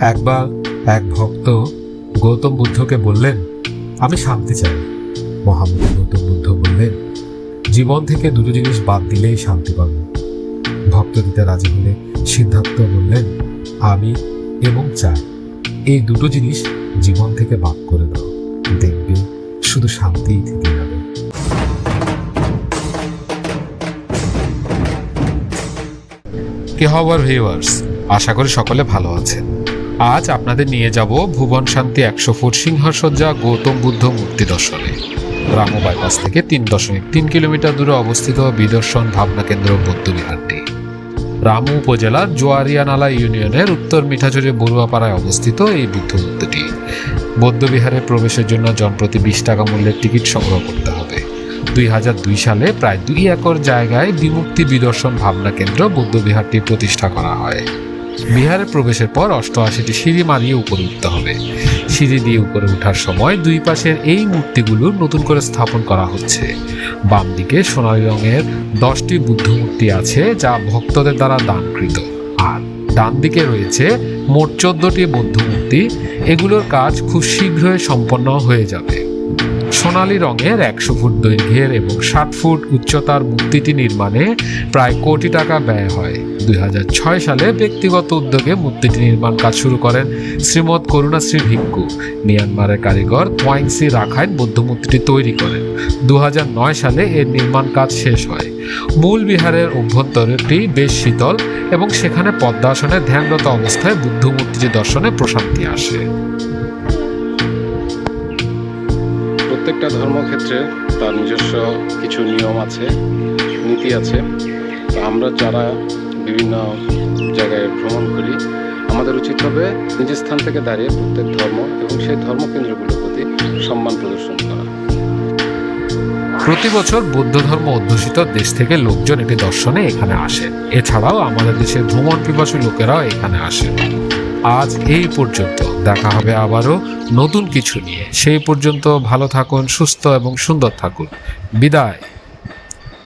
একবার এক ভক্ত গৌতম বুদ্ধকে বললেন, আমি শান্তি চাই। মহামুনি গৌতম বুদ্ধ বললেন, জীবন থেকে দুটো জিনিস বাদ দিলেই শান্তি পাবে। ভক্ত দিতে রাজি হলে সিদ্ধার্থ বললেন, আমি এবং চাই, এই দুটো জিনিস জীবন থেকে বাদ করে দাও। দেখবে শুধু শান্তিই থেকে যাবে। কি হবার ভিউয়ার্স আশা করি সকলে ভালো আছেন। আজ আপনাদের নিয়ে যাব ভুবন শান্তি একশো ফুট সিংহসজ্জা গৌতম বুদ্ধ মূর্তি দর্শনে। রামু বাইপাস থেকে তিন দশমিক তিন কিলোমিটার দূরে অবস্থিত বিদর্শন ভাবনা কেন্দ্র বৌদ্ধবিহারটি রামু উপজেলার জোয়ারিয়ানালা ইউনিয়নের উত্তর মিঠাচুরি বড়ুয়াপাড়ায় অবস্থিত এই বুদ্ধ মূর্তিটি। বৌদ্ধবিহারে প্রবেশের জন্য জনপ্রতি বিশ টাকা মূল্যের টিকিট সংগ্রহ করতে হবে। দুই হাজার দুই সালে প্রায় দুই একর জায়গায় বিমুক্তি বিদর্শন ভাবনা কেন্দ্র বৌদ্ধবিহারটি প্রতিষ্ঠা করা হয়। বিহারে প্রবেশের পর অষ্টআশিটি সিঁড়ি মারিয়ে উপরে উঠতে হবে। সিঁড়ি দিয়ে উপরে ওঠার সময় দুই পাশের এই মূর্তিগুলো নতুন করে স্থাপন করা হচ্ছে। বাম দিকে সোনালী রঙের দশটি বুদ্ধ মূর্তি আছে যা ভক্তদের দ্বারা দানকৃত। আর ডান দিকে রয়েছে মোট চোদ্দটি বৌদ্ধ মূর্তি। এগুলোর কাজ খুব শীঘ্রই সম্পন্ন হয়ে যাবে। সোনালী রঙের একশো ফুট দৈর্ঘ্যের এবং ষাট ফুট উচ্চতার মূর্তিটি নির্মাণে প্রায় কোটি টাকা ব্যয় হয়। দুই হাজার ছয় সালে ব্যক্তিগত উদ্যোগে মূর্তিটি নির্মাণ কাজ শুরু করেন শ্রীমৎ করুণাশ্রী ভিক্ষু। মিয়ানমারের কারিগর তোয়াইংসি রাখাইন বৌদ্ধ মূর্তিটি তৈরি করেন। দু হাজার নয় সালে এর নির্মাণ কাজ শেষ হয়। মূল বিহারের অভ্যন্তরটি বেশ শীতল এবং সেখানে পদ্মাসনে ধ্যানরত অবস্থায় বুদ্ধ মূর্তিটি দর্শনে প্রশান্তি আসে। প্রত্যেকটা ধর্মক্ষেত্রে তার নিজস্ব কিছু নিয়ম আছে, নীতি আছে। আমরা যারা বিভিন্ন জায়গায় ভ্রমণ করি, আমাদের উচিত হবে নিজ স্থান থেকে দাঁড়িয়ে প্রত্যেক ধর্ম এবং সেই ধর্মকেন্দ্রগুলোর প্রতি সম্মান প্রদর্শন করা। প্রতি বছর বৌদ্ধ ধর্ম অধ্যুষিত দেশ থেকে লোকজন এটি দর্শনে এখানে আসে। এছাড়াও আমাদের দেশের ভ্রমণ পিপাসী লোকেরাও এখানে আসেন আজ এই পর্যন্ত। দেখা হবে আবারও নতুন কিছু নিয়ে। সেই পর্যন্ত ভালো থাকুন, সুস্থ এবং সুন্দর থাকুন। বিদায়।